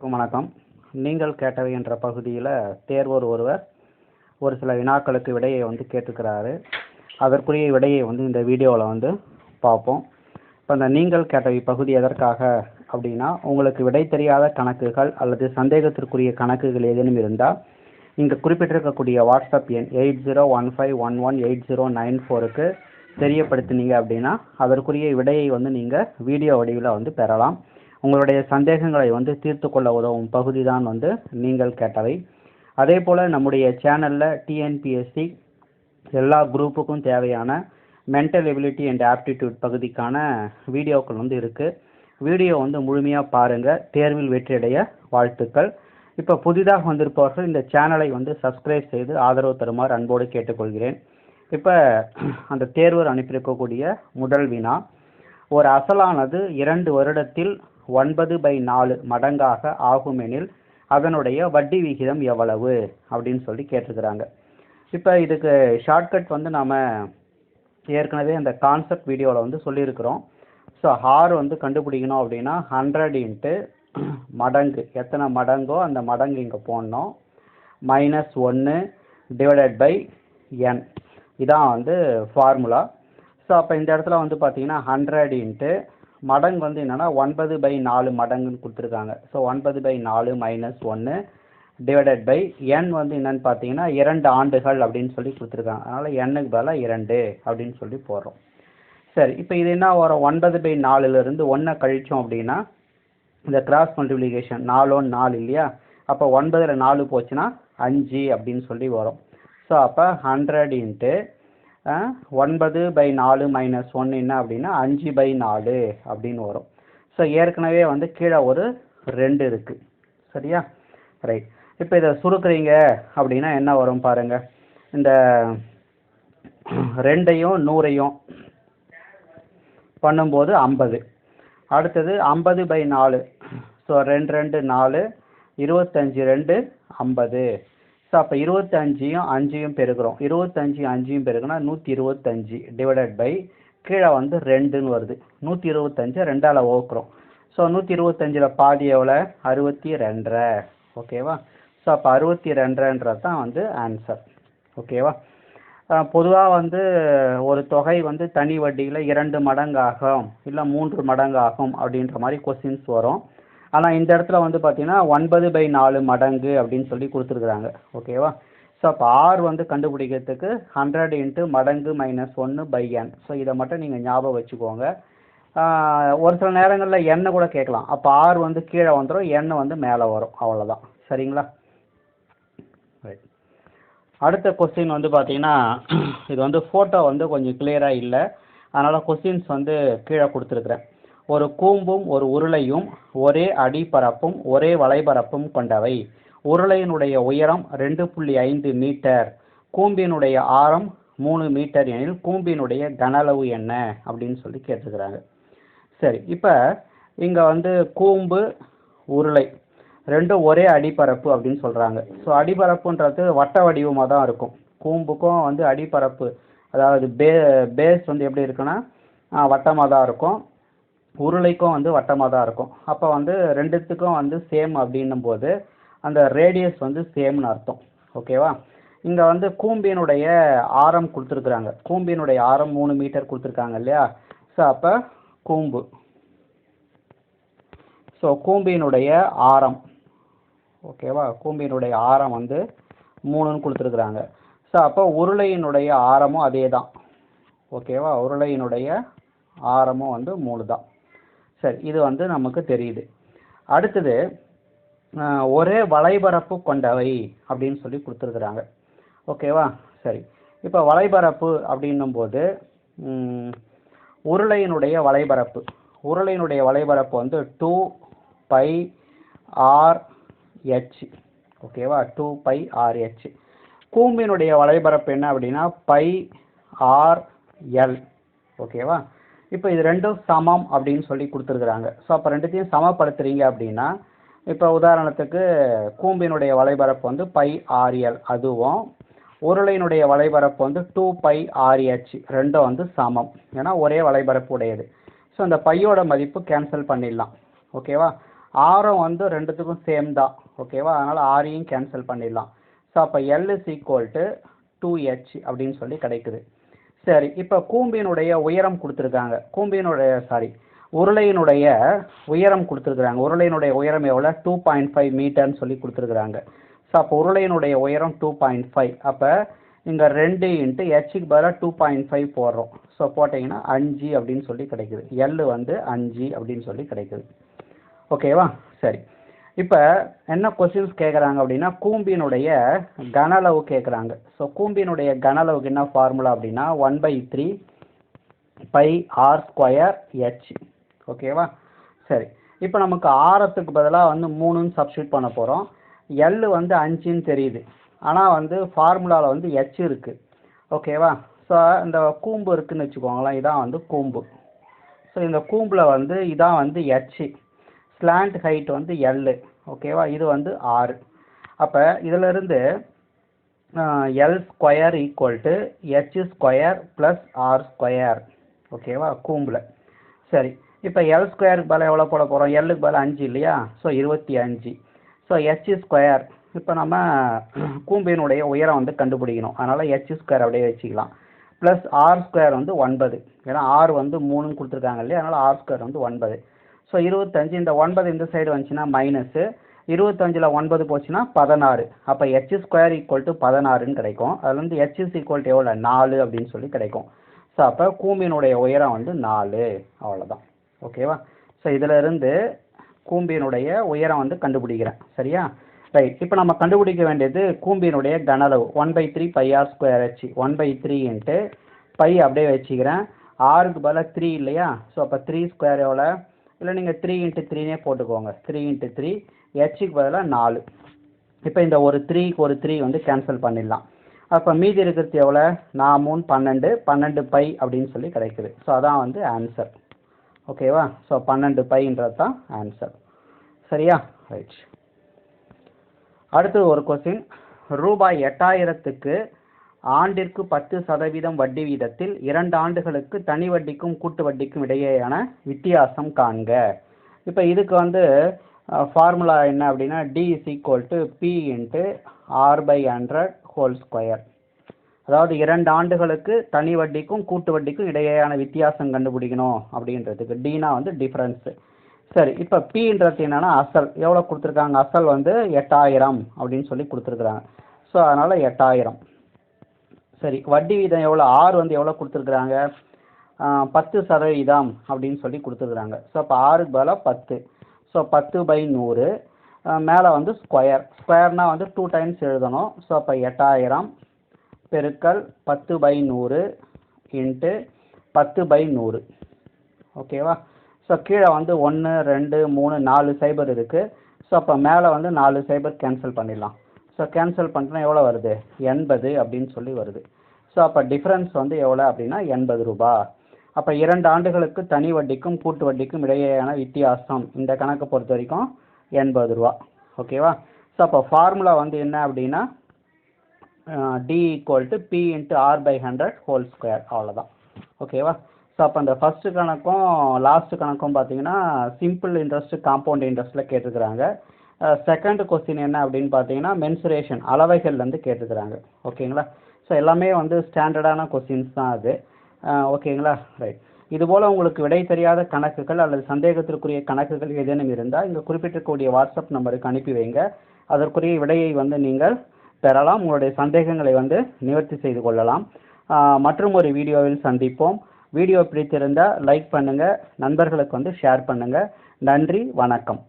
வணக்கம். நீங்கள் கேட்டவை என்ற பகுதியில் தேர்வோர் ஒருவர் ஒரு சில வினாக்களுக்கு விடையை வந்து கேட்டுக்கிறாரு அதற்குரிய விடையை வந்து இந்த வீடியோவில் வந்து பார்ப்போம். இப்போ இந்த நீங்கள் கேட்டவை பகுதி எதற்காக அப்படின்னா உங்களுக்கு விடை தெரியாத கணக்குகள் அல்லது சந்தேகத்திற்குரிய கணக்குகள் ஏதேனும் இருந்தால் இங்கே குறிப்பிட்டிருக்கக்கூடிய வாட்ஸ்அப் எண் eight zero one five one one eight zero nine ஃபோருக்கு தெரியப்படுத்தினீங்க அப்படின்னா அதற்குரிய விடையை வந்து நீங்கள் வீடியோ வடிவில் வந்து பெறலாம். உங்களுடைய சந்தேகங்களை வந்து தீர்த்து கொள்ள உதவும் பகுதி தான் வந்து நீங்கள் கேட்டவை. அதே போல் நம்முடைய சேனலில் டிஎன்பிஎஸ்சி எல்லா குரூப்புக்கும் தேவையான மென்டல் எபிலிட்டி அண்ட் ஆப்டிடியூட் பகுதிக்கான வீடியோக்கள் வந்து இருக்குது வீடியோ வந்து முழுமையாக பாருங்கள் தேர்வில் வெற்றியடைய வாழ்த்துக்கள். இப்போ புதிதாக வந்திருப்பவர்கள் இந்த சேனலை வந்து சப்ஸ்கிரைப் செய்து ஆதரவு தருமாறு அன்போடு கேட்டுக்கொள்கிறேன். இப்போ அந்த தேர்வர் அனுப்பியிருக்கக்கூடிய முதல் வினா. ஒரு அசலானது இரண்டு வருடத்தில் ஒன்பது பை நாலு மடங்காக ஆகுமெனில் அதனுடைய வட்டி விகிதம் எவ்வளவு? அப்படின்னு சொல்லி கேட்டிருக்கிறாங்க. இப்போ இதுக்கு ஷார்ட்கட் வந்து நாம் ஏற்கனவே அந்த கான்செப்ட் வீடியோவில் வந்து சொல்லியிருக்கிறோம். ஸோ ஹார் வந்து கண்டுபிடிக்கணும் அப்படின்னா ஹண்ட்ரட் இன்ட்டு மடங்கு. எத்தனை மடங்கோ அந்த மடங்கு இங்கே போடணும். மைனஸ் ஒன்று டிவைடட் பை என் இதான் வந்து ஃபார்முலா ஸோ அப்போ இந்த இடத்துல வந்து பார்த்தீங்கன்னா ஹண்ட்ரட் இன்ட்டு மடங்கு வந்து என்னென்னா ஒன்பது பை நாலு மடங்குன்னு கொடுத்துருக்காங்க. ஸோ ஒன்பது பை நாலு மைனஸ் ஒன்று டிவைடட் பை என் வந்து என்னன்னு பார்த்தீங்கன்னா இரண்டு ஆண்டுகள் அப்படின்னு சொல்லி கொடுத்துருக்காங்க. அதனால் எண்ணுக்கு பதிலாக இரண்டு அப்படின்னு சொல்லி போடுறோம். சரி இப்போ இது என்ன வரும்? ஒன்பது பை நாலுலேருந்து ஒன்றை கழிச்சோம் அப்படின்னா இந்த கிராஸ் மல்டிப்ளிகேஷன் நாலோன்னு நாலு இல்லையா? அப்போ ஒன்பதில் நாலு போச்சுன்னா அஞ்சு அப்படின்னு சொல்லி வரும். ஸோ அப்போ ஹண்ட்ரட் இன்ட்டு ஒன்பது பை நாலு மைனஸ் ஒன் என்ன அப்படின்னா அஞ்சு பை நாலு அப்படின்னு வரும். ஸோ ஏற்கனவே வந்து கீழே ஒரு ரெண்டு இருக்குது சரியா? ரைட் இப்போ இதை சுருக்குறீங்க அப்படின்னா என்ன வரும் பாருங்கள் இந்த ரெண்டையும் நூறையும் பண்ணும்போது ஐம்பது. அடுத்தது ஐம்பது பை நாலு. ஸோ ரெண்டு ரெண்டு நாலு. இருபத்தஞ்சி ரெண்டு ஐம்பது. ஸோ அப்போ இருபத்தஞ்சியும் அஞ்சையும் பெருக்கிறோம் இருபத்தஞ்சி அஞ்சையும் பெருக்குனா நூற்றி இருபத்தஞ்சி டிவைடட் பை கீழே வந்து ரெண்டுன்னு வருது. நூற்றி இருபத்தஞ்சை ரெண்டால் ஓக்குறோம் ஸோ நூற்றி இருபத்தஞ்சில் பாதி எவ்வளோ அறுபத்தி ரெண்டரை ஓகேவா ஸோ அப்போ அறுபத்தி ரெண்டரைன்றது தான் வந்து ஆன்சர் ஓகேவா பொதுவாக வந்து ஒரு தொகை வந்து தனி வட்டியில் இரண்டு மடங்காகும் இல்லை மூன்று மடங்காகும் அப்படின்ற மாதிரி கொஸ்டின்ஸ் வரும். ஆனால் இந்த இடத்துல வந்து பார்த்தீங்கன்னா ஒன்பது பை நாலு மடங்கு அப்படின்னு சொல்லி கொடுத்துருக்குறாங்க. ஓகேவா ஸோ அப்போ ஆர் வந்து கண்டுபிடிக்கிறதுக்கு ஹண்ட்ரட் இன்ட்டு மடங்கு மைனஸ் ஒன்று பை என் ஸோ இதை மட்டும் நீங்கள் ஞாபகம் வச்சுக்கோங்க. ஒரு சில நேரங்களில் எண்ணெய் கூட கேட்கலாம். அப்போ ஆர் வந்து கீழே வந்துடும் எண்ணெய் வந்து மேலே வரும். அவ்வளோதான் சரிங்களா? ரைட் அடுத்த கொஸ்டின் வந்து பார்த்தீங்கன்னா இது வந்து ஃபோட்டோ வந்து கொஞ்சம் கிளியராக இல்லை. அதனால் கொஸ்டின்ஸ் வந்து கீழே கொடுத்துருக்குறேன். ஒரு கூம்பும் ஒரு உருளையும் ஒரே அடிப்பரப்பும் ஒரே வலைபரப்பும் கொண்டவை. உருளையினுடைய உயரம் ரெண்டு புள்ளி ஐந்து மீட்டர். கூம்பினுடைய ஆரம் மூணு மீட்டர் எனில் கூம்பினுடைய கனளவு என்ன? அப்படின்னு சொல்லி கேட்டிருக்கிறாங்க. சரி இப்போ இங்கே வந்து கூம்பு உருளை ரெண்டும் ஒரே அடிப்பரப்பு அப்படின்னு சொல்கிறாங்க ஸோ அடிப்பரப்புன்றது வட்ட வடிவமாக தான் இருக்கும். கூம்புக்கும் வந்து அடிப்பரப்பு அதாவது பே பேஸ் வந்து எப்படி இருக்குன்னா வட்டமாக தான் இருக்கும். உருளைக்கும் வந்து வட்டமாக தான் இருக்கும். அப்போ வந்து ரெண்டுத்துக்கும் வந்து சேம் அப்படின்னும் போது அந்த ரேடியஸ் வந்து சேம்னு அர்த்தம். ஓகேவா இங்கே வந்து கூம்பினுடைய ஆரம் கொடுத்துருக்குறாங்க. கூம்பினுடைய ஆரம் மூணு மீட்டர் கொடுத்துருக்காங்க இல்லையா? ஸோ அப்போ கூம்பு. ஸோ கூம்பினுடைய ஆரம். ஓகேவா கூம்பினுடைய ஆரம் வந்து மூணுன்னு கொடுத்துருக்குறாங்க. ஸோ அப்போ உருளையினுடைய ஆரமும் அதே தான் ஓகேவா உருளையினுடைய ஆரமும் வந்து மூணு தான் சரி இது வந்து நமக்கு தெரியுது. அடுத்தது ஒரே வலைபரப்பு கொண்டவை அப்படின்னு சொல்லி கொடுத்துருக்குறாங்க. ஓகேவா சரி. இப்போ வலைபரப்பு அப்படின்னும் போது உருளையினுடைய வலைபரப்பு உருளையினுடைய வலைபரப்பு வந்து டூ பை ஆர் ஹெச் ஓகேவா டூ பை ஆர் ஹெச் கூம்பினுடைய வலைபரப்பு என்ன அப்படின்னா பை ஆர் எல் ஓகேவா இப்போ இது ரெண்டும் சமம் அப்படின்னு சொல்லி கொடுத்துருக்குறாங்க. ஸோ அப்போ ரெண்டுத்தையும் சமப்படுத்துறீங்க அப்படின்னா இப்போ உதாரணத்துக்கு கூம்பினுடைய வலைபரப்பு வந்து பை ஆர்எல் அதுவும் உருளையினுடைய வலைபரப்பு வந்து டூ பை ஆர்ஹெச் ரெண்டும் வந்து சமம். ஏன்னா ஒரே வலைபரப்பு உடையது. ஸோ அந்த பையோட மதிப்பு கேன்சல் பண்ணிடலாம். ஓகேவா ஆரம் வந்து ரெண்டுத்துக்கும் சேம் தான். ஓகேவா அதனால் ஆரையும் கேன்சல் பண்ணிடலாம். ஸோ அப்போ L is equal to two H அப்படின்னு சொல்லி கிடைக்குது. சரி இப்போ கூம்பினுடைய உயரம் கொடுத்துருக்காங்க. கூம்பினுடைய சாரி உருளையினுடைய உயரம் கொடுத்துருக்குறாங்க. உருளையினுடைய உயரம் எவ்வளோ டூ பாயிண்ட் ஃபைவ் மீட்டர்னு சொல்லி கொடுத்துருக்குறாங்க. ஸோ அப்போ உருளையினுடைய உயரம் டூ பாயிண்ட் ஃபைவ் அப்போ இங்கே ரெண்டு இன்ட்டு ஹெச்சுக்கு பதிலாக டூ பாயிண்ட் ஃபைவ் போடுறோம். ஸோ போட்டிங்கன்னா அஞ்சு அப்படின்னு சொல்லி கிடைக்குது. எல் வந்து அஞ்சு அப்படின்னு சொல்லி கிடைக்குது. ஓகேவா சரி. இப்போ என்ன கொஸ்டின்ஸ் கேட்குறாங்க அப்படின்னா கூம்பினுடைய கன அளவு கேட்குறாங்க ஸோ கூம்பினுடைய கன அளவுக்கு என்ன ஃபார்முலா அப்படின்னா one by three pi R square H ஓகேவா சரி. இப்போ நமக்கு ஆரத்துக்கு பதிலாக வந்து மூணுன்னு சப்ஸ்டியூட் பண்ண போகிறோம் எல் வந்து அஞ்சுன்னு தெரியுது. ஆனால் வந்து ஃபார்முலாவில் வந்து ஹெச் இருக்குது ஓகேவா ஸோ இந்த கூம்பு இருக்குதுன்னு வச்சுக்கோங்களேன் இதான் வந்து கூம்பு. ஸோ இந்த கூம்பில் வந்து இதான் வந்து ஹெச்சு ஸ்லாண்ட் ஹைட் வந்து எல் ஓகேவா இது வந்து ஆறு அப்போ இதிலிருந்து L square equal to H square plus R square ஓகேவா கூம்பில். சரி. இப்போ எல் ஸ்கொயருக்கு பல எவ்வளோ போட போகிறோம் எல்லுக்கு பல அஞ்சு இல்லையா? ஸோ இருபத்தி அஞ்சு. ஸோ ஹெச் ஸ்கொயர் இப்போ நம்ம கூம்பினுடைய உயரம் வந்து கண்டுபிடிக்கணும். அதனால் ஹெச் ஸ்கொயர் அப்படியே வச்சுக்கலாம். ப்ளஸ் ஆர் ஸ்கொயர் வந்து ஒன்பது. ஏன்னா ஆர் வந்து மூணுன்னு கொடுத்துருக்காங்க இல்லையா? அதனால் ஆர் ஸ்கொயர் வந்து ஒன்பது. ஸோ இருபத்தஞ்சு இந்த ஒன்பது இந்த சைடு வந்துச்சுன்னா மைனஸு இருபத்தஞ்சில் ஒன்பது போச்சுன்னா பதினாறு. அப்போ ஹெச் ஸ்கொயர் ஈக்குவல் டு பதினாறுன்னு கிடைக்கும். அதில் வந்து ஹெச் இஸ் ஈக்குவல் டு எவ்வளோ நாலு அப்படின்னு சொல்லி கிடைக்கும். ஸோ அப்போ கூம்பினுடைய உயரம் வந்து நாலு. அவ்வளோதான் ஓகேவா ஸோ இதிலிருந்து கூம்பினுடைய உயரம் வந்து கண்டுபிடிக்கிறேன். சரியா? ரைட் இப்போ நம்ம கண்டுபிடிக்க வேண்டியது கூம்பினுடைய கன அளவு one by three pi R square H one by three into pi அப்படியே வச்சுக்கிறேன். ஆறுக்கு பதிலாக த்ரீ இல்லையா? ஸோ அப்போ த்ரீ ஸ்கொயர் எவ்வளோ இல்லை நீங்கள் த்ரீ இன்ட்டு த்ரீனே போட்டுக்கோங்க. த்ரீ இன்ட்டு த்ரீ ஹெச்சுக்கு பதிலாக நாலு. இப்போ இந்த ஒரு த்ரீக்கு ஒரு த்ரீ வந்து கேன்சல் பண்ணிடலாம். அப்போ மீதி இருக்கிறது எவ்வளோ நான் மூணு பன்னெண்டு. பன்னெண்டு பை அப்படின்னு சொல்லி கிடைக்குது. ஸோ அதான் வந்து ஆன்சர் ஓகேவா ஸோ பன்னெண்டு பைன்றது தான் ஆன்சர் சரியா? ரைட் அடுத்தது ஒரு கொஸ்டின் ரூபாய் எட்டாயிரத்துக்கு ஆண்டிற்கு பத்து சதவீதம் வட்டி வீதத்தில் இரண்டு ஆண்டுகளுக்கு தனி வட்டிக்கும் கூட்டு வட்டிக்கும் இடையேயான வித்தியாசம் காண்க. இப்போ இதுக்கு வந்து ஃபார்முலா என்ன அப்படின்னா D is equal to P into R by hundred whole square அதாவது இரண்டு ஆண்டுகளுக்கு தனி வட்டிக்கும் கூட்டு வட்டிக்கும் இடையேயான வித்தியாசம் கண்டுபிடிக்கணும் அப்படின்றதுக்கு டீனா வந்து டிஃப்ரென்ஸு சரி இப்போ பின்றது என்னென்னா அசல். எவ்வளோ கொடுத்துருக்காங்க? அசல் வந்து எட்டாயிரம் அப்படின்னு சொல்லி கொடுத்துருக்குறாங்க. ஸோ அதனால் எட்டாயிரம். சரி வட்டி வீதம் எவ்வளோ ஆறு வந்து எவ்வளோ கொடுத்துருக்குறாங்க? பத்து சதவீதம் அப்படின்னு சொல்லி கொடுத்துருக்குறாங்க. ஸோ அப்போ ஆறுக்கு பதிலாக பத்து. ஸோ பத்து பை நூறு. மேலே வந்து ஸ்கொயர் ஸ்கொயர்னால் வந்து டூ டைம்ஸ் எழுதணும். ஸோ அப்போ எட்டாயிரம் பெருக்கல் பத்து பை நூறு இன்ட்டு பத்து பை நூறு. ஓகேவா ஸோ கீழே வந்து ஒன்று ரெண்டு மூணு நாலு சைபர் இருக்குது ஸோ அப்போ மேலே வந்து நாலு சைபர் கேன்சல் பண்ணிடலாம். ஸோ கேன்சல் பண்ணிட்டா எவ்வளோ வருது? எண்பது அப்படின்னு சொல்லி வருது. ஸோ அப்போ டிஃப்ரென்ஸ் வந்து எவ்வளோ அப்படின்னா எண்பது ரூபா. அப்போ இரண்டு ஆண்டுகளுக்கு தனி வட்டிக்கும் கூட்டு வட்டிக்கும் இடையேயான வித்தியாசம் இந்த கணக்கை பொறுத்த வரைக்கும் எண்பது ரூபா. ஓகேவா ஸோ அப்போ ஃபார்முலா வந்து என்ன அப்படின்னா D equal to P into R by hundred whole square அவ்வளோதான் ஓகேவா ஸோ அப்போ அந்த ஃபஸ்ட்டு கணக்கும் லாஸ்ட்டு கணக்கும் பார்த்தீங்கன்னா சிம்பிள் இன்ட்ரெஸ்ட்டு காம்பவுண்ட் இன்ட்ரெஸ்ட்டில் கேட்டிருக்கிறாங்க. செகண்ட் கொஸ்டின் என்ன அப்படின்னு பார்த்தீங்கன்னா மென்சுரேஷன் அளவைகள்லேருந்து கேட்டுக்கிறாங்க. ஓகேங்களா? ஸோ எல்லாமே வந்து ஸ்டாண்டர்டான கொஸ்டின்ஸ் தான் அது. ஓகேங்களா? ரைட் இதுபோல் உங்களுக்கு விடை தெரியாத கணக்குகள் அல்லது சந்தேகத்திற்குரிய கணக்குகள் ஏதேனும் இருந்தால் இங்கே குறிப்பிட்டிருக்கக்கூடிய வாட்ஸ்அப் நம்பருக்கு அனுப்பி வைங்க. அதற்குரிய விடையை வந்து நீங்கள் பெறலாம். உங்களுடைய சந்தேகங்களை வந்து நிவர்த்தி செய்து கொள்ளலாம். மற்றும் ஒரு வீடியோவில் சந்திப்போம். வீடியோ பிடித்திருந்தால் லைக் பண்ணுங்கள் நண்பர்களுக்கு வந்து ஷேர் பண்ணுங்கள் நன்றி. வணக்கம்.